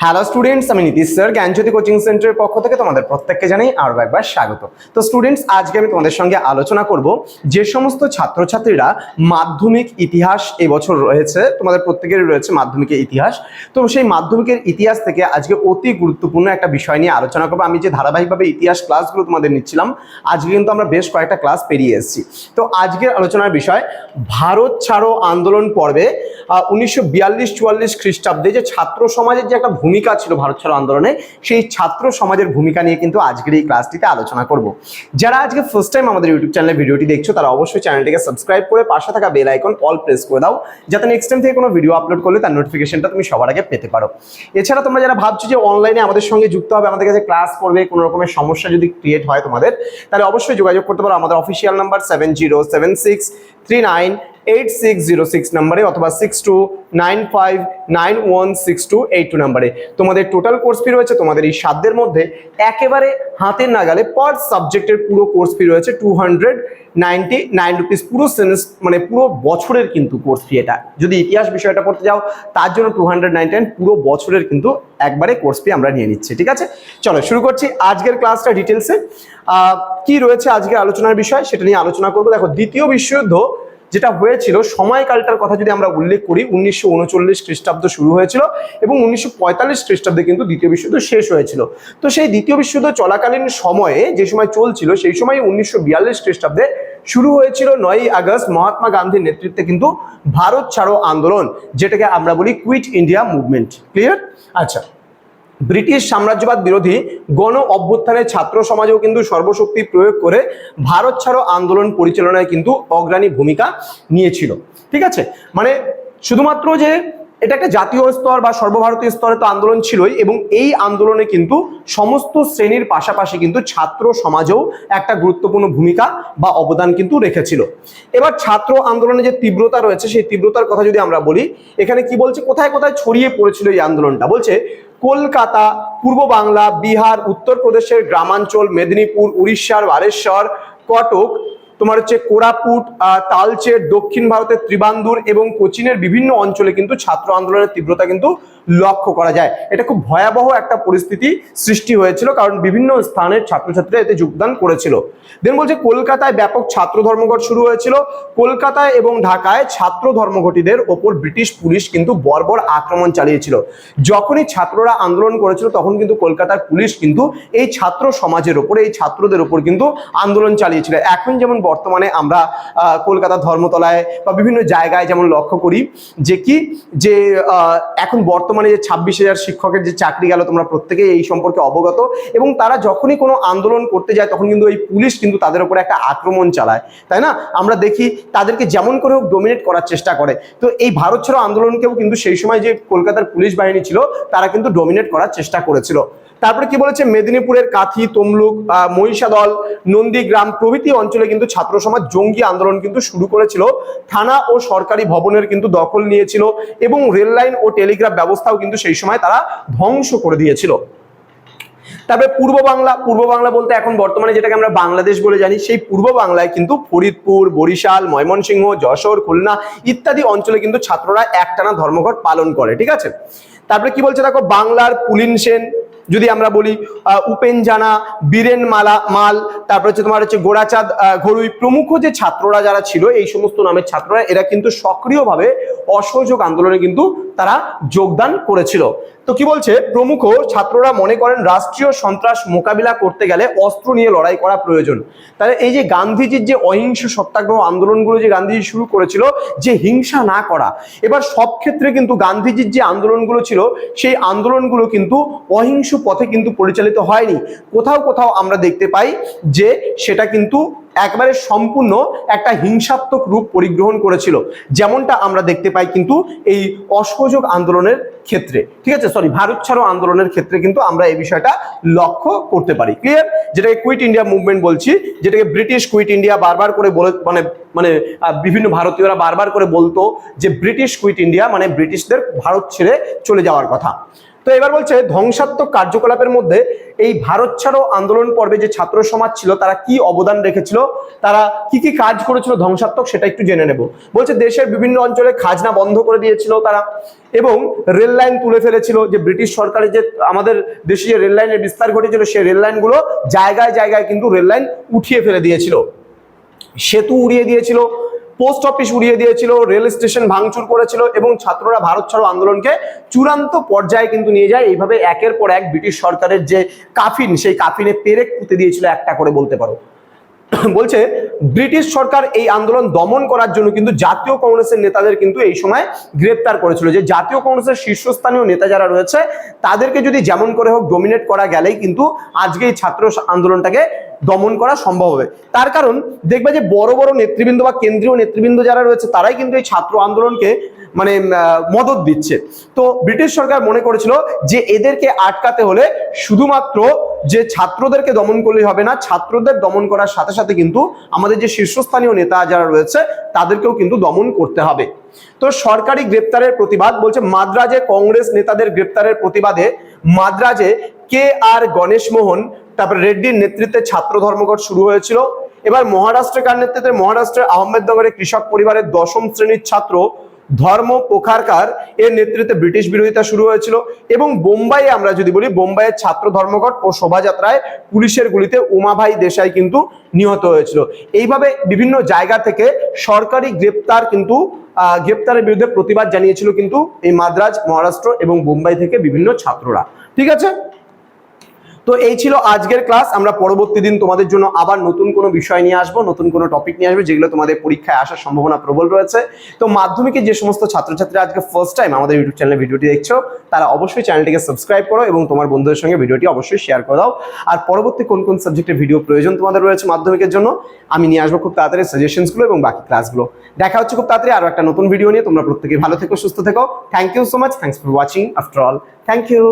Hello students আমি Nitish sir জ্ঞানজ্যোতি coaching সেন্টারের পক্ষ থেকে তোমাদের প্রত্যেককে জানাই আরও একবার স্বাগত। তো স্টুডেন্টস আজকে আমি তোমাদের সঙ্গে আলোচনা করব যে সমস্ত ছাত্রছাত্রীরা মাধ্যমিক ইতিহাস এবছর রয়েছে, তোমাদের প্রত্যেকেরই রয়েছে মাধ্যমিকের ইতিহাস। তো সেই মাধ্যমিকের ইতিহাস থেকে আজকে অতি গুরুত্বপূর্ণ একটা বিষয় নিয়ে আলোচনা করব। আমি যে ধারাবাহিকভাবে ইতিহাস ক্লাসগুলো তোমাদের নিচ্ছিলাম, আজকে কিন্তু আমরা বেশ কয়েকটা ক্লাস পেরিয়ে এসেছি। তো আজকের আলোচনার বিষয়, ভারত ছাড়ো আন্দোলন পর্বে উনিশশো বিয়াল্লিশ চুয়াল্লিশ খ্রিস্টাব্দে যে ছাত্র সমাজের যে একটা ভূমিকা ছিল ভারত ছাড়ো আন্দোলনে, সেই ছাত্র সমাজের ভূমিকা নিয়ে কিন্তু আজকের এই ক্লাসটিতে আলোচনা করব। যারা আজকে ফার্স্ট টাইম আমাদের ইউটিউব চ্যানেলে ভিডিওটি দেখছ, তারা অবশ্যই চ্যানেলটিকে সাবস্ক্রাইব করে পাশে থাকা বেল আইকন অল প্রেস করে দাও, যাতে নেক্সট টাইম থেকে কোনো ভিডিও আপলোড করলে তার নোটিফিকেশনটা তুমি সবার আগে পেতে পারো। এছাড়া তোমরা যারা ভাবছ যে অনলাইনে আমাদের সঙ্গে যুক্ত হবে, আমাদের কাছে ক্লাস করবে, কোনো রকমের সমস্যা যদি ক্রিয়েট হয় তোমাদের, তাহলে অবশ্যই যোগাযোগ করতে পারো। আমাদের official number seven zero seven six three nine eight six zero six নাম্বারে অথবা six two nine five nine one six two eight two নাম্বারে। তোমাদের টোটাল কোর্স ফি রয়েছে, তোমাদের এই সাধ্যের মধ্যে একেবারে হাতের নাগালে পার সাবজেক্টের পুরো কোর্স ফি রয়েছে two hundred ninety nine rupees পুরো সেমিস মানে পুরো বছরের কিন্তু কোর্স ফি এটা। যদি ইতিহাস বিষয়টা পড়তে যাও, তার জন্য টু হান্ড্রেড নাইনটি পুরো বছরের কিন্তু একবারে কোর্স ফি আমরা নিয়ে নিচ্ছি, ঠিক আছে? চলো, শুরু করছি আজকের ক্লাসটা ডিটেলসে কি রয়েছে আজকের আলোচনার বিষয়, সেটা নিয়ে আলোচনা করব। দেখো, দ্বিতীয় বিশ্বযুদ্ধ যেটা হয়েছিল, সময়কালটার কথা যদি আমরা উল্লেখ করি, উনিশশো উনচল্লিশ খ্রিস্টাব্দ শুরু হয়েছিল এবং উনিশশো পঁয়তাল্লিশ খ্রিস্টাব্দে কিন্তু দ্বিতীয় বিশ্বযুদ্ধ শেষ হয়েছিল। তো সেই দ্বিতীয় বিশ্বযুদ্ধ চলাকালীন সময়ে যে সময় চলছিল, সেই সময় উনিশশো বিয়াল্লিশ খ্রিস্টাব্দে শুরু হয়েছিল নয়ই আগস্ট মহাত্মা গান্ধীর নেতৃত্বে কিন্তু ভারত ছাড়ো আন্দোলন, যেটাকে আমরা বলি কুইট ইন্ডিয়া মুভমেন্ট ক্লিয়ার আচ্ছা। ব্রিটিশ সাম্রাজ্যবাদ বিরোধী গণ অভ্যুত্থানের ছাত্র সমাজেও কিন্তু সর্বশক্তি প্রয়োগ করে ভারত ছাড়ো আন্দোলন পরিচালনায় কিন্তু অগ্রণী ভূমিকা নিয়েছিল। ঠিক আছে? মানে শুধুমাত্র যে এটা একটা জাতীয় স্তর বা সর্বভারতীয় স্তরে তো আন্দোলন ছিলই এবং এই আন্দোলনে কিন্তু সমস্ত শ্রেণির পাশাপাশি কিন্তু ছাত্র সমাজেও একটা গুরুত্বপূর্ণ ভূমিকা বা অবদান কিন্তু রেখেছিল। এবার ছাত্র আন্দোলনে যে তীব্রতা রয়েছে, সেই তীব্রতার কথা যদি আমরা বলি, এখানে কি বলছে? কোথায় কোথায় ছড়িয়ে পড়েছিল এই আন্দোলনটা? বলছে, কলকাতা, পূর্ব বাংলা, বিহার উত্তরপ্রদেশের গ্রামাঞ্চল, মেদিনীপুর, উড়িষ্যার বালেশ্বর কটক তোমার হচ্ছে কোরাপুট তালচের দক্ষিণ ভারতের ত্রিবান্দুর এবং কোচিনের বিভিন্ন অঞ্চলে কিন্তু ছাত্র আন্দোলনের তীব্রতা কিন্তু লক্ষ্য করা যায়। এটা খুব ভয়াবহ একটা পরিস্থিতি সৃষ্টি হয়েছিল, কারণ বিভিন্ন স্থানের ছাত্রছাত্রীরা এতে যোগদান করেছিল। দেন বলছে কলকাতায় ব্যাপক ছাত্র ধর্মঘট শুরু হয়েছিল। কলকাতায় এবং ঢাকায় ছাত্র ধর্মঘটীদের ওপর ব্রিটিশ পুলিশ কিন্তু বর্বর আক্রমণ চালিয়েছিল। যখনই ছাত্ররা আন্দোলন করেছিল, তখন কিন্তু কলকাতার পুলিশ কিন্তু এই ছাত্র সমাজের ওপর, এই ছাত্রদের ওপর কিন্তু আন্দোলন চালিয়েছিল। এখন যেমন বর্তমানে আমরা কলকাতার ধর্মতলায় বা বিভিন্ন জায়গায় যেমন লক্ষ্য করি যে কি, যে এখন বর্তমানে যে ছাব্বিশ হাজার শিক্ষকের যে চাকরি গেল তোমরা প্রত্যেকেই এই সম্পর্কে অবগত এবং তারা যখনই কোনো আন্দোলন করতে যায় তখন কিন্তু এই পুলিশ কিন্তু তাদের উপর একটা আক্রমণ চালায়, তাই না? আমরা দেখি তাদেরকে যেমন করে হোক ডোমিনেট করার চেষ্টা করে। তো এই ভারত ছাড়ো আন্দোলনকেও কিন্তু সেই সময় যে কলকাতার পুলিশ বাহিনী ছিল তারা কিন্তু ডোমিনেট করার চেষ্টা করেছিল। তারপরে কি বলেছে? মেদিনীপুরের কাথি, তমলুক মহিষাদল, নন্দীগ্রাম প্রভৃতি অঞ্চলে কিন্তু ছাত্র সমাজ জঙ্গি আন্দোলন কিন্তু শুরু করেছিল। থানা ও সরকারি ভবনের কিন্তু দখল নিয়েছিল এবং রেল লাইন ও টেলিগ্রাফ ব্যবস্থাও কিন্তু সেই সময় তারা ধ্বংস করে দিয়েছিল। তারপরে পূর্ব বাংলা পূর্ব বাংলা বলতে এখন বর্তমানে যেটাকে আমরা বাংলাদেশ বলে জানি, সেই পূর্ব বাংলায় কিন্তু ফরিদপুর, বরিশাল, ময়মনসিংহ, যশোর, খুলনা ইত্যাদি অঞ্চলে কিন্তু ছাত্ররা একটানা ধর্মঘট পালন করে, ঠিক আছে? তারপরে কি বলছে দেখো? বাংলার পুলিন সেন যদি আমরা বলি উপেন জানা বীরেন মালা মাল তারপর হচ্ছে তোমার হচ্ছে গোড়াচাঁদ ঘরুই প্রমুখ যে ছাত্ররা যারা ছিল, এই সমস্ত নামের ছাত্ররা, এরা কিন্তু সক্রিয়ভাবে অসহযোগ আন্দোলনে কিন্তু তারা যোগদান করেছিল। তো কি বলছে? প্রমুখ ছাত্ররা মনে করেন রাষ্ট্রীয় সন্ত্রাস মোকাবিলা করতে গেলে অস্ত্র নিয়ে লড়াই করা প্রয়োজন। তাহলে এই যে গান্ধীজির যে অহিংস সত্যাগ্রহ আন্দোলনগুলো যে গান্ধীজি শুরু করেছিল, যে হিংসা না করা, এবার সব ক্ষেত্রে কিন্তু গান্ধীজির যে আন্দোলনগুলো ছিল, সেই আন্দোলনগুলো কিন্তু অহিংস পথে কিন্তু পরিচালিত হয়নি। কোথাও কোথাও আমরা দেখতে পাই যে সেটা কিন্তু একবারে সম্পূর্ণ একটা হিংসাত্মক রূপ পরিগ্রহণ করেছিল। যেমনটা আমরা দেখতে পাই কিন্তু এই অসহযোগ আন্দোলনের ক্ষেত্রে। ঠিক আছে? সরি ভারত ছাড়ো আন্দোলনের ক্ষেত্রে কিন্তু আমরা এই বিষয়টা লক্ষ্য করতে পারি। ক্লিয়ার যেটাকে কুইট ইন্ডিয়া মুভমেন্ট বলছি, যেটাকে ব্রিটিশ কুইট ইন্ডিয়া বারবার করে বলে মানে মানে বিভিন্ন ভারতীয়রা বারবার করে বলতো যে ব্রিটিশ কুইট ইন্ডিয়া মানে ব্রিটিশদের ভারত ছেড়ে চলে যাওয়ার কথা। তো এবার বলছে ধ্বংসাত্মক কার্যকলাপের মধ্যে এই ভারত ছাড়ো আন্দোলন পর্বে যে ছাত্র সমাজ ছিল, তারা কি অবদান রেখেছিল, তারা কি কি কাজ করেছিল ধ্বংসাত্মক সেটা একটু জেনে নেব। বলছে দেশের বিভিন্ন অঞ্চলে খাজনা বন্ধ করে দিয়েছিল তারা এবং রেল লাইন তুলে ফেলেছিল যে ব্রিটিশ সরকারের যে আমাদের দেশে যে রেল লাইনের বিস্তার ঘটেছিল, সেই রেল লাইনগুলো জায়গায় জায়গায় কিন্তু রেল লাইন উঠিয়ে ফেলে দিয়েছিল। সেতু উড়িয়ে দিয়েছিল পোস্ট অফিস উড়িয়ে দিয়েছিল, রেল স্টেশন ভাঙচুর করেছিল এবং ছাত্ররা ভারত ছাড়ো আন্দোলনকে চূড়ান্ত পর্যায়ে কিন্তু নিয়ে যায়। এইভাবে একের পর এক ব্রিটিশ সরকারের যে কাফিন, সেই কাফিনে পেরেক পুঁতে দিয়েছিল একটা করে বলতে পারো। বলছে, ব্রিটিশ সরকার এই আন্দোলন দমন করার জন্য কিন্তু জাতীয় কংগ্রেসের নেতাদের কিন্তু এই সময় গ্রেপ্তার করেছিল। যে জাতীয় কংগ্রেসের শীর্ষস্থানীয় নেতা যারা রয়েছে, তাদেরকে যদি যেমন করে হোক ডোমিনেট করা গেলেই কিন্তু আজকে এই ছাত্র আন্দোলনটাকে দমন করা সম্ভব হবে। তার কারণ, দেখবে যে বড় বড় নেতৃবৃন্দ বা কেন্দ্রীয় নেতৃবৃন্দ যারা রয়েছে, তারাই কিন্তু এই ছাত্র আন্দোলনকে মানে মদত দিচ্ছে। তো ব্রিটিশ সরকার মনে করেছিল যে এদেরকে আটকাতে হলে শুধুমাত্র যে ছাত্রদেরকে দমন করলেই হবে না, ছাত্রদের দমন করার সাথে সাথে কিন্তু আমাদের যে শীর্ষস্থানীয় নেতা যারা রয়েছে, তাদেরকেও কিন্তু দমন করতে হবে। তো সরকারি গ্রেপ্তারের প্রতিবাদ বলছে মাদ্রাজে কংগ্রেস নেতাদের গ্রেপ্তারের প্রতিবাদে মাদ্রাজে কে আর গণেশ মোহন, তারপর রেড্ডির নেতৃত্বে ছাত্র ধর্মঘট শুরু হয়েছিল। এবার মহারাষ্ট্রের কার নেতৃত্বে মহারাষ্ট্রের আহমেদনগরের কৃষক পরিবারের দশম শ্রেণির ছাত্র ধর্ম পোখারকার এর নেতৃত্বে ব্রিটিশ বিরোধিতা শুরু হয়েছিল এবং বোম্বাইয়ে আমরা যদি বলি, বোম্বাইয়ের ছাত্র ধর্মঘট ও শোভাযাত্রায় পুলিশের গুলিতে উমাভাই দেশাই কিন্তু নিহত হয়েছিল। এইভাবে বিভিন্ন জায়গা থেকে সরকারি গ্রেপ্তার কিন্তু গ্রেপ্তারের বিরুদ্ধে প্রতিবাদ জানিয়েছিল কিন্তু এই মাদ্রাজ, মহারাষ্ট্র এবং বোম্বাই থেকে বিভিন্ন ছাত্ররা। ঠিক আছে? তো এই ছিল আজকের ক্লাস। আমরা পরবর্তী দিন তোমাদের জন্য আবার নতুন কোনো বিষয় নিয়ে আসব, নতুন কোনো টপিক নিয়ে আসব, যেগুলো তোমাদের পরীক্ষায় আসার সম্ভাবনা প্রবল রয়েছে। তো মাধ্যমিকে যে সমস্ত ছাত্রছাত্রীরা আজকে ফার্স্ট টাইম আমাদের ইউটিউব চ্যানেলে ভিডিওটি দেখছ, তারা অবশ্যই চ্যানেলটিকে সাবস্ক্রাইব করো এবং তোমার বন্ধুদের সঙ্গে ভিডিওটি অবশ্যই শেয়ার করে দাও। আর পরবর্তী কোন কোন সাবজেক্টের ভিডিও প্রয়োজন তোমাদের রয়েছে মাধ্যমিকের জন্য, আমি নিয়ে আসব খুব তাড়াতাড়ি সাজেশনসগুলো এবং বাকি ক্লাসগুলো দেখা হচ্ছে খুব তাড়াতাড়ি আরও একটা নতুন ভিডিও নিয়ে। তোমরা প্রত্যেকে ভালো থেকো, সুস্থ থেকো। Thank you so much thanks for watching after all thank you